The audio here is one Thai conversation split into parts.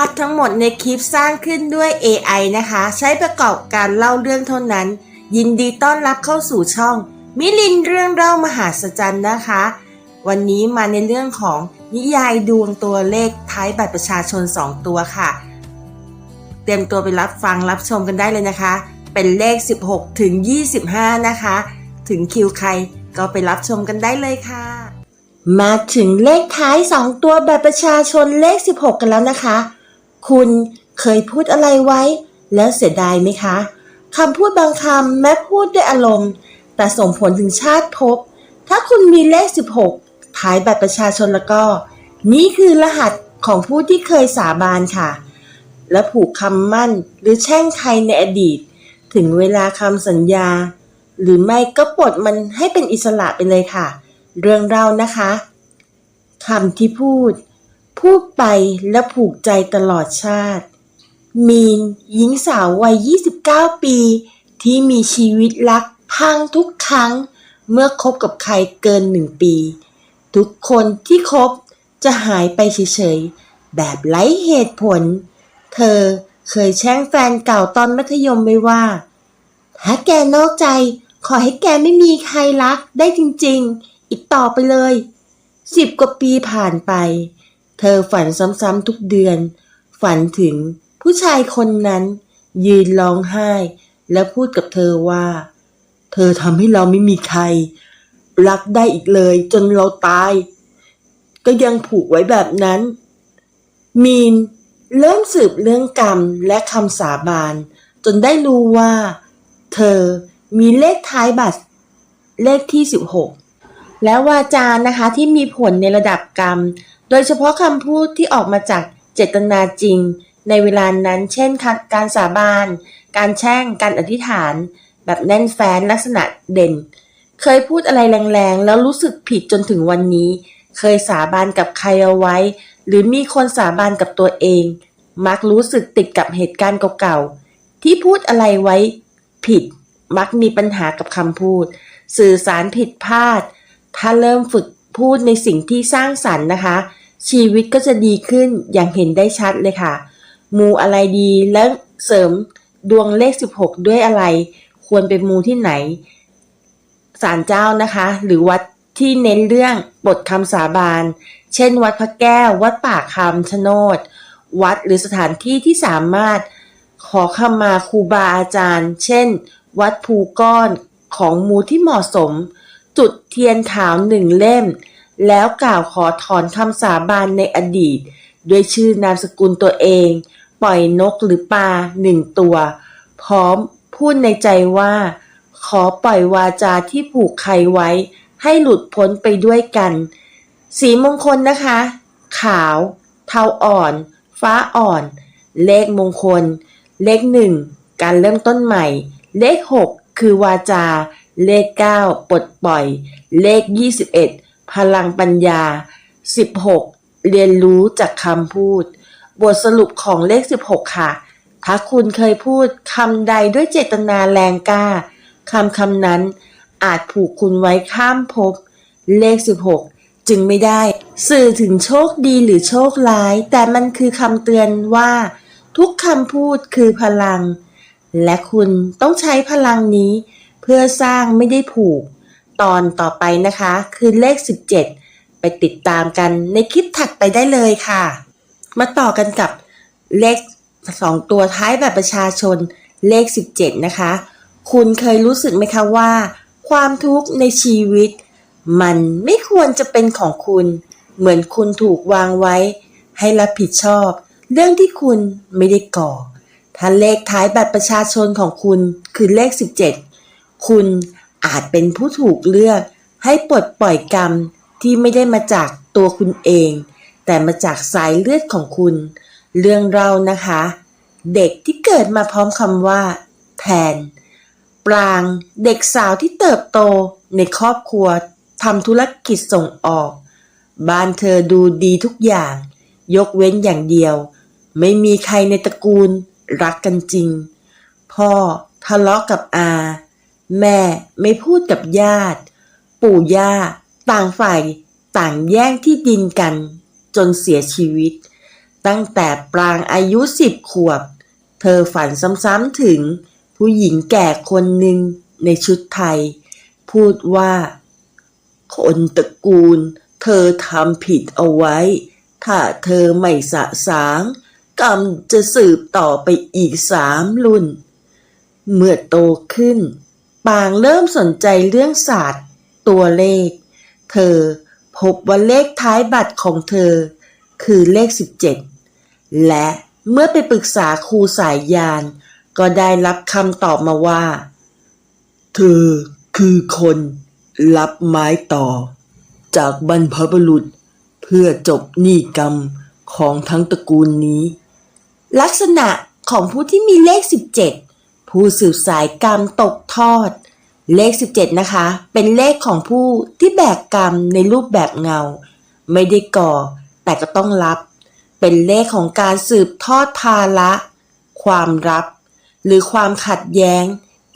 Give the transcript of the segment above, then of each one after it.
าพทั้งหมดในคลิปสร้างขึ้นด้วย AI นะคะ ใช้ประกอบการเล่าเรื่องเท่านั้น ยินดีต้อนรับเข้าสู่ช่อง มิลินเรื่องเล่ามหาสจรรย์นะคะ วันนี้มาในเรื่องของนิยายดวงตัวเลขท้ายบัตรประชาชน 2 ตัวค่ะ เตรียมตัวไปรับฟังรับชมกันได้เลยนะคะ เป็นเลข 16 ถึง 25 นะคะ ถึงคิวใครก็ไปรับชมกันได้เลยค่ะ มาถึงเลขท้าย 2 ตัวบัตรประชาชนเลข 16 กันแล้วนะคะ คุณเคยพูดอะไรไว้ แล้วเสียดายไหมคะคำพูดบางคำแม้พูดด้วยอารมณ์ แต่ส่งผลถึงชาติภพถ้าคุณมีเลข 16 ท้ายบัตรประชาชนแล้วก็ นี่คือรหัสของผู้ที่เคยสาบานค่ะ และผูกคำมั่นหรือแช่งใครในอดีต ถึงเวลาคำสัญญา หรือไม่ก็ปลดมันให้เป็นอิสระไปเลยค่ะ เรื่องเรานะคะคำที่พูด พูดไปและผูกใจตลอดชาติ มีนหญิงสาววัย 29 ปี ที่มีชีวิตรักพังทุกครั้ง เมื่อคบกับใครเกินหนึ่งปี ทุกคนที่คบจะหายไปเฉยๆ แบบไร้เหตุผล เธอเคยแช่งแฟนเก่าตอนมัธยมไว้ว่า ถ้าแกนอกใจ ขอให้แกไม่มีใครรักได้จริงๆ อีกต่อไปเลย สิบกว่าปีผ่านไป เธอฝันซ้ำๆทุกเดือน ฝันถึงผู้ชายคนนั้น ยืนร้องไห้ แล้วพูดกับเธอว่า เธอทำให้เราไม่มีใคร รักได้อีกเลยจนเราตาย ก็ยังผูกไว้แบบนั้น มีนเริ่มสืบเรื่องกรรมและคำสาบาน จนได้รู้ว่า เธอมีเลขท้ายบัตร เลขที่ 16 และวาจานะคะที่มีผลในระดับกรรม โดยเฉพาะคำพูดที่ออกมาจากเจตนาจริง ในเวลานั้นเช่น การสาบาน การแช่ง การอธิษฐาน แบบแน่นแฟ้นลักษณะเด่น เคยพูดอะไรแรงๆ แล้วรู้สึกผิดจนถึงวันนี้ เคยสาบานกับใครเอาไว้ หรือมีคนสาบานกับตัวเอง มักรู้สึกติดกับเหตุการณ์เก่าๆ ที่พูดอะไรไว้ผิด มักมีปัญหากับคำพูด สื่อสารผิดพลาด ถ้าเริ่มฝึกพูดในสิ่งที่สร้างสรรค์นะคะ ชีวิตก็จะดีขึ้นอย่างเห็นได้ชัดเลยค่ะ มูอะไรดีและเสริมดวงเลข 16 ด้วยอะไร ควรไปมูที่ไหนศาลเจ้านะคะ หรือวัดที่เน้นเรื่องบทคำสาบาน เช่น วัดพระแก้ว วัดป่าคำชะโนด วัดหรือสถานที่ที่สามารถขอขมาครูบาอาจารย์ เช่น วัดภูก้อนของมูที่เหมาะสม จุดเทียนขาวหนึ่งเล่ม แล้วกล่าวขอถอนคำสาบานในอดีต ด้วยชื่อนามสกุลตัวเอง ปล่อยนกหรือปลาหนึ่งตัว พร้อมพูดในใจว่า ขอปล่อยวาจาที่ผูกใครไว้ ให้หลุดพ้นไปด้วยกัน สีมงคลนะคะ ขาว เทาอ่อน ฟ้าอ่อน เลขมงคล เลขหนึ่งการเริ่มต้นใหม่ เลขหกคือวาจา เลขเก้าปลดปล่อย เลขยี่สิบเอ็ด พลังปัญญาสิบหกเรียนรู้จากคำพูด บทสรุปของเลขสิบหกค่ะ ถ้าคุณเคยพูดคำใดด้วยเจตนาแรงกล้าคำคำนั้นอาจผูกคุณไว้ข้ามภพเลข 16 จึงไม่ได้ สื่อถึงโชคดีหรือโชคร้าย แต่มันคือคำเตือนว่า ทุกคำพูดคือพลัง และคุณต้องใช้พลังนี้ เพื่อสร้างไม่ได้ผูก ตอนต่อไปนะคะ คือเลข 17 ไปติดตามกันในคลิปถัดไปได้เลยค่ะ มาต่อกันกับเลขสองตัวท้ายแบบประชาชนเลข 17 นะคะ คุณเคยรู้สึกไหมคะว่า ความทุกข์ในชีวิต มันไม่ควรจะเป็นของคุณ เหมือนคุณถูกวางไว้ ให้รับผิดชอบ เรื่องที่คุณไม่ได้ก่อถ้าเลขท้ายบัตรประชาชนของคุณคือเลข 17 คุณ อาจเป็นผู้ถูกเลือกให้ปลดปล่อยกรรมที่ไม่ได้มาจากตัวคุณเอง แต่มาจากสายเลือดของคุณ เรื่องเรานะคะ เด็กที่เกิดมาพร้อมคำว่าแทน ปรางเด็กสาวที่เติบโตในครอบครัวทำธุรกิจส่งออก บ้านเธอดูดีทุกอย่าง ยกเว้นอย่างเดียว ไม่มีใครในตระกูลรักกันจริง พ่อทะเลาะกับอา แม่ไม่พูดกับญาติ ปู่ย่า ต่างฝ่ายต่างแย่งที่ดินกัน จนเสียชีวิต ตั้งแต่ปรางอายุสิบขวบ เธอฝันซ้ำๆถึง ผู้หญิงแก่คนหนึ่งในชุดไทย พูดว่า คนตระกูล เธอทำผิดเอาไว้ ถ้าเธอไม่สะสางกรรมจะสืบต่อไปอีกสามรุ่น เมื่อโตขึ้น ปางเริ่มสนใจเรื่องศาสตร์ ตัวเลข เธอพบว่าเลขท้ายบัตรของเธอ คือเลข 17 และเมื่อไปปรึกษาครูสายยาน ก็ได้รับคำตอบมาว่า เธอคือคนรับไม้ต่อ จากบรรพบุรุษ เพื่อจบหนี้กรรมของทั้งตระกูลนี้ ลักษณะของผู้ที่มีเลข 17 ผู้สืบสายกรรมตกทอด เลข 17 นะคะ เป็นเลขของผู้ที่แบกกรรมในรูปแบบเงา ไม่ได้ก่อ แต่ก็ต้องรับ เป็นเลขของการสืบทอดภาระ ความรับ หรือความขัดแย้ง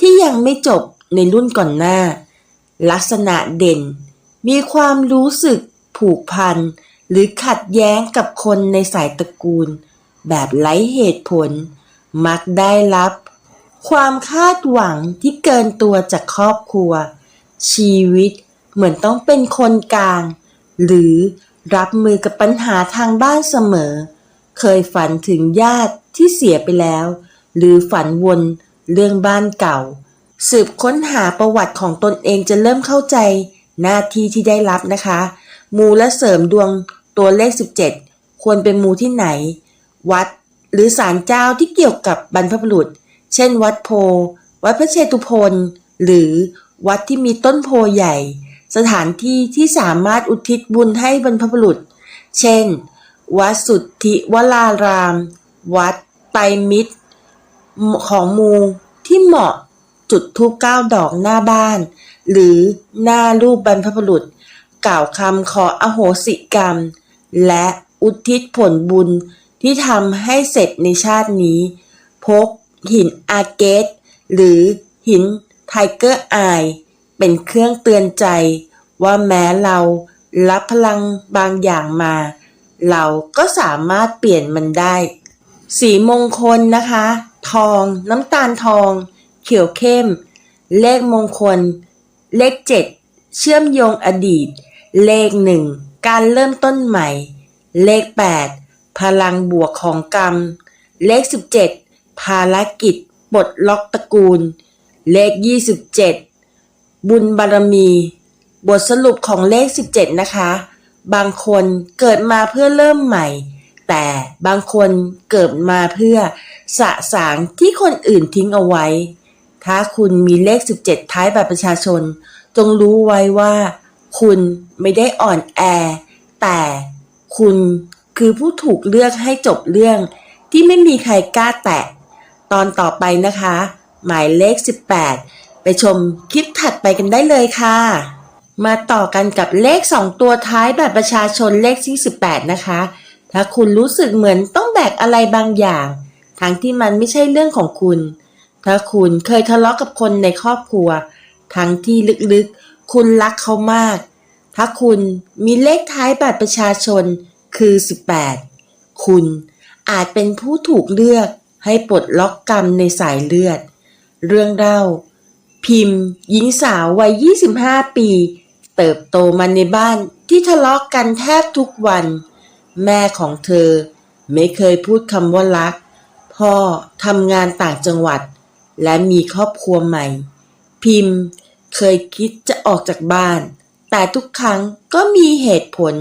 ที่ยังไม่จบในรุ่นก่อนหน้า ลักษณะเด่น มีความรู้สึกผูกพัน หรือขัดแย้งกับคนในสายตระกูล แบบไร้เหตุผล มักได้รับ ความคาดหวังที่เกินตัวจากครอบครัว ชีวิตเหมือนต้องเป็นคนกลาง หรือรับมือกับปัญหาทางบ้านเสมอ เคยฝันถึงญาติที่เสียไปแล้ว หรือฝันวนเรื่องบ้านเก่า สืบค้นหาประวัติของตนเองจะเริ่มเข้าใจ หน้าที่ที่ได้รับนะคะ มูและเสริมดวงตัวเลข 17 ควรเป็นมูที่ไหน วัดหรือศาลเจ้าที่เกี่ยวกับบรรพบุรุษ เช่น วัดโพ วัดพระเชตุพนหรือวัดที่มีต้นโพใหญ่ สถานที่ที่สามารถอุทิศบุญให้บรรพบุรุษ เช่น วัดสุทธิวราราม วัดไตรมิตร ของมูที่เหมาะจุดทูปเก้าดอกหน้าบ้าน หรือหน้ารูปบรรพบุรุษ กล่าวคำขออโหสิกรรม และอุทิศผลบุญที่ทำให้เสร็จในชาตินี้ พก หินอาเกตหรือหินไทเกอร์อายเป็นเครื่องเตือนใจ ว่าแม้เรารับพลังบางอย่างมา เราก็สามารถเปลี่ยนมันได้ สีมงคลนะคะ ทองน้ำตาลทอง เขียวเข้ม เลขมงคล เลขเจ็ดเชื่อมโยงอดีต เลขหนึ่งการเริ่มต้นใหม่ เลขแปดพลังบวกของกรรม เลขสิบเจ็ด ภารกิจปลดล็อกตระกูล เลขยี่สิบเจ็ดบุญบารมี บทสรุปของเลข 17 นะคะ บางคนเกิดมาเพื่อเริ่มใหม่ แต่บางคนเกิดมาเพื่อสะสางที่คนอื่นทิ้งเอาไว้ ถ้าคุณมีเลข 17 ท้ายบัตรประชาชน จงรู้ไว้ว่า คุณไม่ได้อ่อนแอ แต่คุณคือผู้ถูกเลือกให้จบเรื่องที่ไม่มีใครกล้าแตะ ตอนต่อไปนะคะ หมายเลข 18 ไปชมคลิปถัดไปกันได้เลยค่ะ มาต่อกันกับเลข 2 ตัวท้ายบัตรประชาชนเลขที่ 18 นะคะ ถ้าคุณรู้สึกเหมือนต้องแบกอะไรบางอย่าง ทั้งที่มันไม่ใช่เรื่องของคุณ ถ้าคุณเคยทะเลาะกับคนในครอบครัว ทั้งที่ลึกๆ คุณรักเขามาก ถ้าคุณมีเลขท้ายบัตรประชาชนคือ 18 คุณอาจเป็นผู้ถูกเลือก ให้ปลดล็อกกรรมในสายเลือด เรื่องเล่า พิมพ์ หญิงสาววัย 25 ปี เติบโตมาในบ้านที่ทะเลาะกกันแทบทุกวัน แม่ของเธอ ไม่เคยพูดคำว่ารัก พ่อทำงานต่างจังหวัด และมีครอบครัวใหม่ พิมพ์เคยคิดจะออกจากบ้าน แต่ทุกครั้งก็มีเหตุผล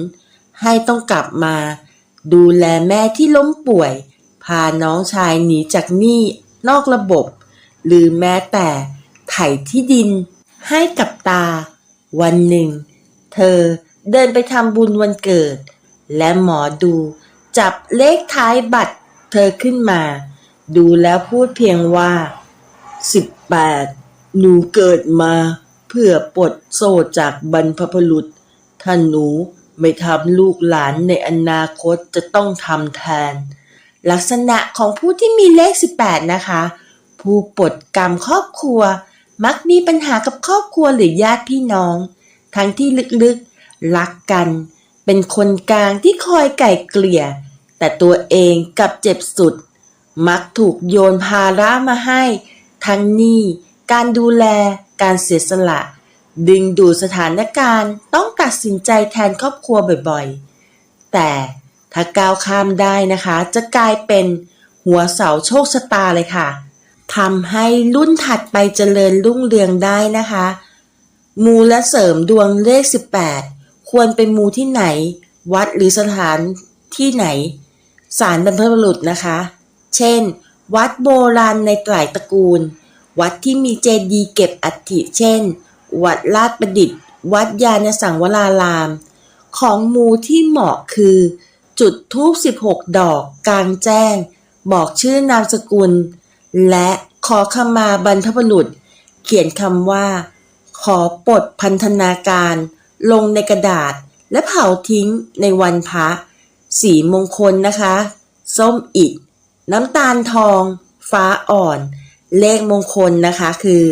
ให้ต้องกลับมา ดูแลแม่ที่ล้มป่วย พาน้องชายหนีจากหนี้นอกระบบ หรือแม้แต่ไถ่ที่ดิน ให้กับตา วันหนึ่ง เธอเดินไปทำบุญวันเกิด และหมอดูจับเลขท้ายบัตรเธอขึ้นมา ดูแล้วพูดเพียงว่าสิบแปดหนูเกิดมาเพื่อปลดโซ่จากบรรพบุรุษถ้าหนูไม่ทำลูกหลานในอนาคตจะต้องทำแทน ลักษณะของผู้ที่มีเลข 18 นะคะ ผู้ปลดกรรมครอบครัว มักมีปัญหากับครอบครัวหรือญาติพี่น้อง ทั้งที่ลึกๆ รักกัน เป็นคนกลางที่คอยไก่เกลี่ย แต่ตัวเองกับเจ็บสุด มักถูกโยนภาระมาให้ ทั้งหนี้ การดูแล การเสียสละ ดึงดูดสถานการณ์ ต้องตัดสินใจแทนครอบครัวบ่อยๆ แต่ ถ้าก้าวข้ามได้นะคะ จะกลายเป็นหัวเสาโชคชะตาเลยค่ะทำให้รุ่นถัดไปเจริญรุ่งเรืองได้นะคะ มูและเสริมดวงเลข 18 ควรเป็นมูที่ไหน วัดหรือสถานที่ไหน สารบรรพบุรุษนะคะ เช่น วัดโบราณในไตรตระกูล วัดที่มีเจดีย์เก็บอัฐิเช่น วัดลาดประดิษฐ์ วัดยานสังวราราม ของมูที่เหมาะคือ จุดทูบ16 ดอกกลางแจ้ง บอกชื่อนามสกุล และขอขมาบรรพบุรุษ เขียนคำว่า ขอปลดพันธนาการ ลงในกระดาษและเผาทิ้งในวันพระสีมงคลนะคะ ส้มอิดน้ำตาลทอง ฟ้าอ่อน เลขมงคลนะคะคือ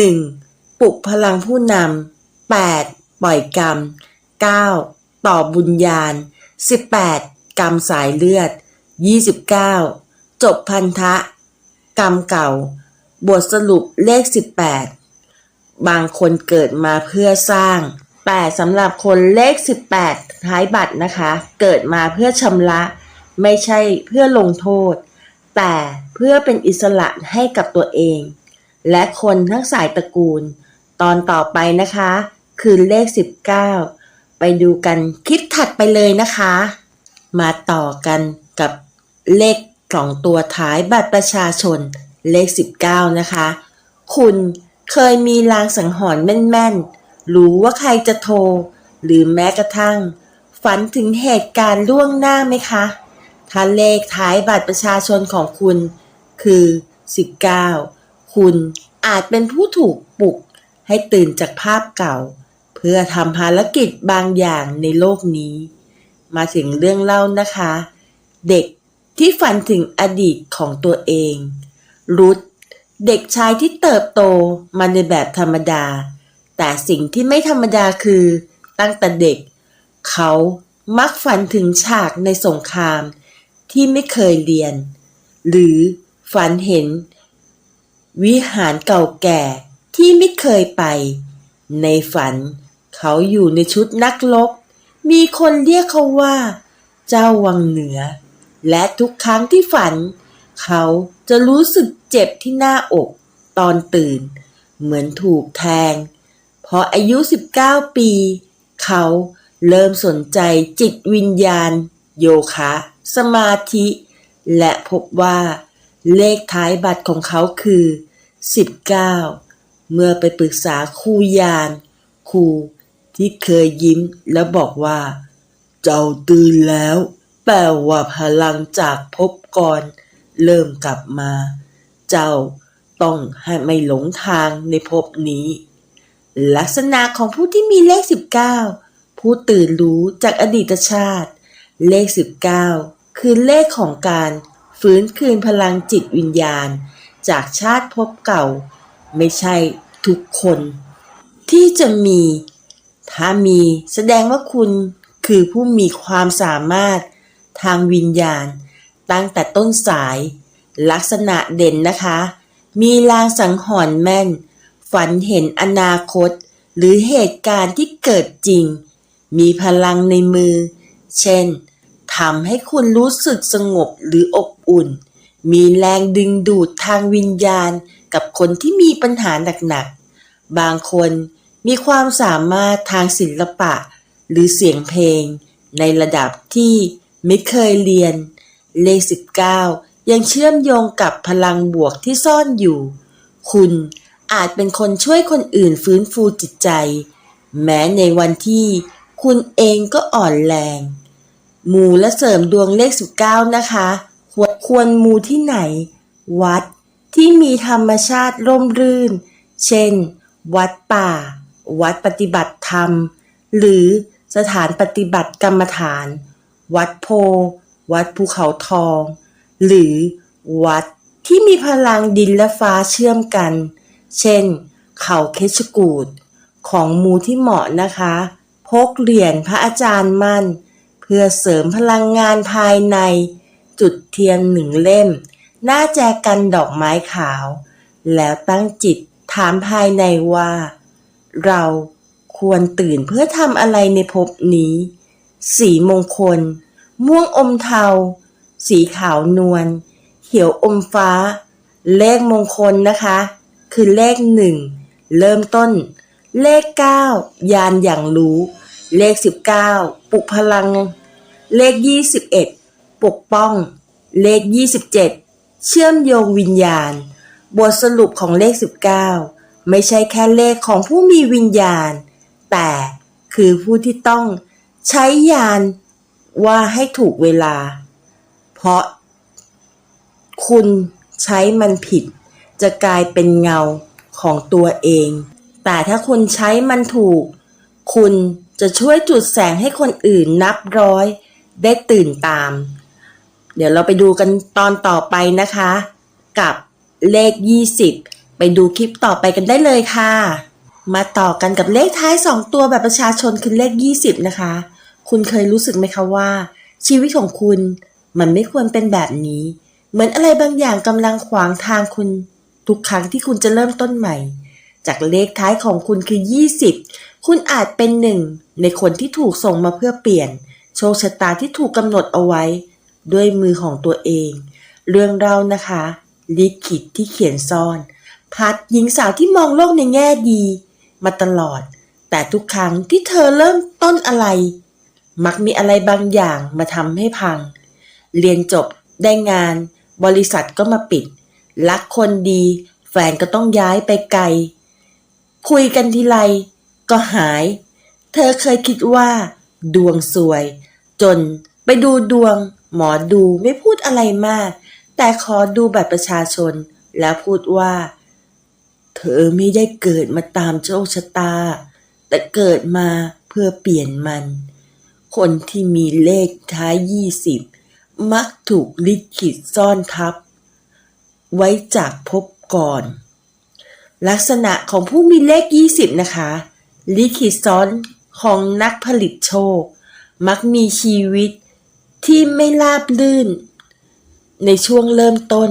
1. ปลุกพลังผู้นำ 8. ปล่อยกรรม 9. ต่อบุญญาณ 18. กรรมสายเลือด 29. จบพันธะ กรรมเก่า บทสรุปเลข 18 บางคนเกิดมาเพื่อสร้าง แต่สำหรับคนเลข 18 ท้ายบัตรนะคะ เกิดมาเพื่อชำระ ไม่ใช่เพื่อลงโทษ แต่เพื่อเป็นอิสระให้กับตัวเอง และคนทั้งสายตระกูล ตอนต่อไปนะคะ คือเลข 19 ไปดูกันคลิปถัดไปเลยนะคะ มาต่อกันกับเลขสองตัวท้ายบัตรประชาชนเลข 19 นะคะ คุณเคยมีลางสังหรณ์แม่นๆ รู้ว่าใครจะโทร หรือแม้กระทั่ง ฝันถึงเหตุการณ์ล่วงหน้าไหมคะ ถ้าเลขท้ายบัตรประชาชนของคุณคือ 19 คุณอาจเป็นผู้ถูกปลุกให้ตื่นจากภาพเก่า เพื่อทำภารกิจบางอย่างในโลกนี้ มาถึงเรื่องเล่านะคะ เด็กที่ฝันถึงอดีตของตัวเอง รุดเด็กชายที่เติบโตมาในแบบธรรมดา แต่สิ่งที่ไม่ธรรมดาคือตั้งแต่เด็ก เขามักฝันถึงฉากในสงครามที่ไม่เคยเรียน หรือฝันเห็น วิหารเก่าแก่ที่ไม่เคยไป ในฝัน เขาอยู่ในชุดนักรบมีคนเรียกเขาว่า เจ้าวังเหนือ และทุกครั้งที่ฝัน เขาจะรู้สึกเจ็บที่หน้าอกตอนตื่น เหมือนถูกแทง พออายุ 19 ปี เขาเริ่มสนใจจิตวิญญาณ โยคะ สมาธิ และพบว่า เลขท้ายบัตรของเขาคือ 19 เมื่อไปปรึกษาครูยานครู ที่เคยยิ้มแล้วบอกว่า เจ้าตื่นแล้ว แปลว่าพลังจากภพก่อน เริ่มกลับมา เจ้าต้องให้ไม่หลงทางในภพนี้ ลักษณะของผู้ที่มีเลข 19 ผู้ตื่นรู้จากอดีตชาติ เลข 19 คือเลขของการฟื้นคืนพลังจิตวิญญาณ จากชาติภพเก่า ไม่ใช่ทุกคน ที่จะมี ถ้ามีแสดงว่าคุณคือผู้มีความสามารถทางวิญญาณ ตั้งแต่ต้นสาย ลักษณะเด่นนะคะ มีลางสังหรณ์แม่น ฝันเห็นอนาคต หรือเหตุการณ์ที่เกิดจริง มีพลังในมือ เช่นทำให้คุณรู้สึกสงบหรืออบอุ่น มีแรงดึงดูดทางวิญญาณกับคนที่มีปัญหาหนักๆ บางคน มีความสามารถทางศิลปะ หรือเสียงเพลง ในระดับที่ไม่เคยเรียน เลข 19 ยังเชื่อมโยงกับพลังบวกที่ซ่อนอยู่ คุณอาจเป็นคนช่วยคนอื่นฟื้นฟูจิตใจ แม้ในวันที่คุณเองก็อ่อนแรง มูและเสริมดวงเลข 19 นะคะ ควรควรมูที่ไหน วัดที่มีธรรมชาติร่มรื่น เช่น วัดป่า วัดปฏิบัติธรรม หรือสถานปฏิบัติกรรมฐาน วัดโพ วัดภูเขาทอง หรือวัดที่มีพลังดินและฟ้าเชื่อมกัน เช่น เขาเคชกูดของมูที่เหมาะนะคะ พกเหรียญพระอาจารย์มั่น เพื่อเสริมพลังงานภายใน จุดเทียนหนึ่งเล่ม หน้าแจกันดอกไม้ขาว แล้วตั้งจิตถามภายในว่า เราควรตื่นเพื่อทำอะไรในภพนี้ สีมงคล ม่วงอมเทา สีขาวนวล เขียวอมฟ้า เลขมงคลนะคะ คือเลขหนึ่งเริ่มต้น เลขเก้ายานอย่างรู้ เลขสิบเก้าปลุกพลัง เลขยี่สิบเอ็ดปกป้อง เลขยี่สิบเจ็ดเชื่อมโยงวิญญาณ บทสรุปของเลขสิบเก้า ไม่ใช่แค่เลขของผู้มีวิญญาณ แต่คือผู้ที่ต้องใช้ยานว่าให้ถูกเวลา เพราะคุณใช้มันผิด จะกลายเป็นเงาของตัวเอง แต่ถ้าคุณใช้มันถูก คุณจะช่วยจุดแสงให้คนอื่นนับร้อย ได้ตื่นตาม เดี๋ยวเราไปดูกันตอนต่อไปนะคะ กับเลข 20 ไปดูคลิปต่อไปกันได้เลยค่ะ มาต่อกันกับเลขท้าย 2 ตัวแบบประชาชนคือเลข 20 นะคะ คุณเคยรู้สึกไหมคะว่า ชีวิตของคุณมันไม่ควรเป็นแบบนี้ เหมือนอะไรบางอย่างกำลังขวางทางคุณ ทุกครั้งที่คุณจะเริ่มต้นใหม่ จากเลขท้ายของคุณคือ 20 คุณอาจเป็นหนึ่งในคนที่ถูกส่งมาเพื่อเปลี่ยน โชคชะตาที่ถูกกำหนดเอาไว้ ด้วยมือของตัวเอง เรื่องเรานะคะลิขิตที่เขียนซ่อน พัดหญิงสาวที่มองโลกในแง่ดี มาตลอด แต่ทุกครั้งที่เธอเริ่มต้นอะไร มักมีอะไรบางอย่างมาทำให้พัง เรียนจบได้งาน บริษัทก็มาปิด รักคนดี แฟนก็ต้องย้ายไปไกล คุยกันทีไรก็หาย เธอเคยคิดว่า ดวงสวย จนไปดูดวง หมอดูไม่พูดอะไรมาก แต่ขอดูบัตรประชาชนแล้วพูดว่า เธอไม่ได้เกิดมาตามโชคชะตา แต่เกิดมาเพื่อเปลี่ยนมัน คนที่มีเลขท้ายยี่สิบมักถูกลิขิตซ่อนทับ ไว้จากพบก่อน ลักษณะของผู้มีเลข 20 นะคะ ลิขิตซ้อนของนักผลิตโชค มักมีชีวิตที่ไม่ราบลื่น ในช่วงเริ่มต้น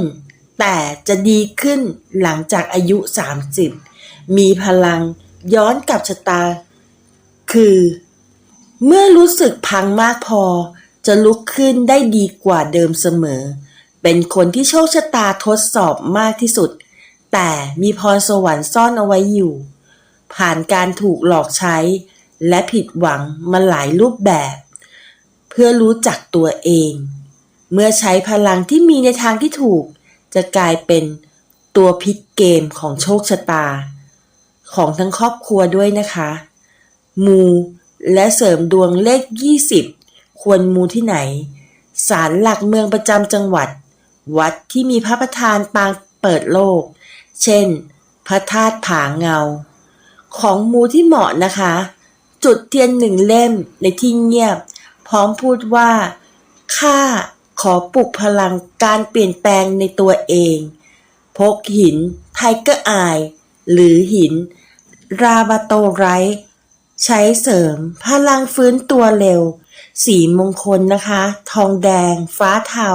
แต่จะดีขึ้นหลังจากอายุ 30 มีพลังย้อนกลับชะตา คือ เมื่อรู้สึกพังมากพอ จะลุกขึ้นได้ดีกว่าเดิมเสมอ เป็นคนที่โชคชะตาทดสอบมากที่สุด แต่มีพรสวรรค์ซ่อนเอาไว้อยู่ ผ่านการถูกหลอกใช้ และผิดหวังมาหลายรูปแบบ เพื่อรู้จักตัวเอง เมื่อใช้พลังที่มีในทางที่ถูก จะกลายเป็นตัวพลิกเกมของโชคชะตา ของทั้งครอบครัวด้วยนะคะ มูและเสริมดวงเลข 20 ควรมูที่ไหน ศาลหลักเมืองประจำจังหวัด วัดที่มีพระประธานปางเปิดโลก เช่น พระธาตุผาเงา ของมูที่เหมาะนะคะ จุดเทียนหนึ่งเล่มในที่เงียบ พร้อมพูดว่าข้า ขอปลุกพลังการเปลี่ยนแปลงในตัวเอง พกหินไทเกอร์อาย หรือหิน ราบาโตไรท์ใช้เสริมพลังฟื้นตัวเร็ว สีมงคลนะคะ ทองแดง ฟ้าเทา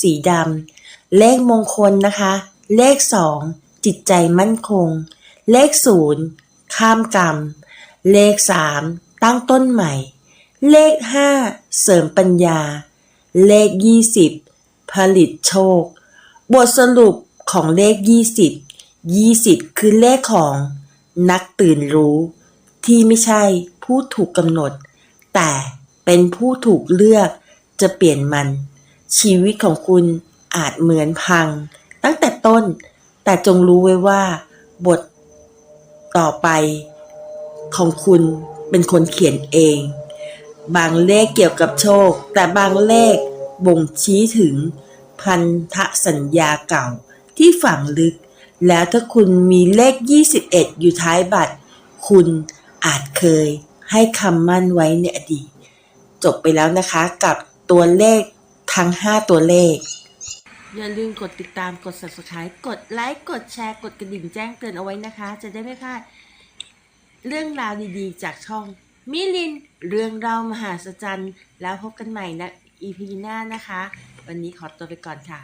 สีดำ เลขมงคลนะคะ เลขสองจิตใจมั่นคง เลขศูนย์ข้ามกรรม เลขสามตั้งต้นใหม่ เลขห้าเสริมปัญญา เลขยี่สิบผลิตโชค บทสรุปของเลขยี่สิบยี่สิบคือเลขของนักตื่นรู้ ที่ไม่ใช่ผู้ถูกกำหนด แต่เป็นผู้ถูกเลือกจะเปลี่ยนมัน ชีวิตของคุณอาจเหมือนพัง ตั้งแต่ต้น แต่จงรู้ไว้ว่า บทต่อไปของคุณเป็นคนเขียนเอง บางเลขเกี่ยวกับโชค แต่บางเลขบ่งชี้ถึงพันธสัญญาเก่าที่ฝังลึก แล้วถ้าคุณมีเลข 21 อยู่ท้ายบัตร คุณอาจเคยให้คำมั่นไว้ในอดีต จบไปแล้วนะคะกับตัวเลขทั้ง 5 ตัวเลข อย่าลืมกดติดตามกด subscribe กดไลค์กดแชร์กดกระดิ่งแจ้งเตือนเอาไว้นะคะ จะได้ไม่พลาดเรื่องราวดีๆ จากช่อง มิลินเรื่องเล่ามหาศจรรย์ แล้วพบกันใหม่นะ EP หน้านะคะ วันนี้ขอตัวไปก่อนค่ะ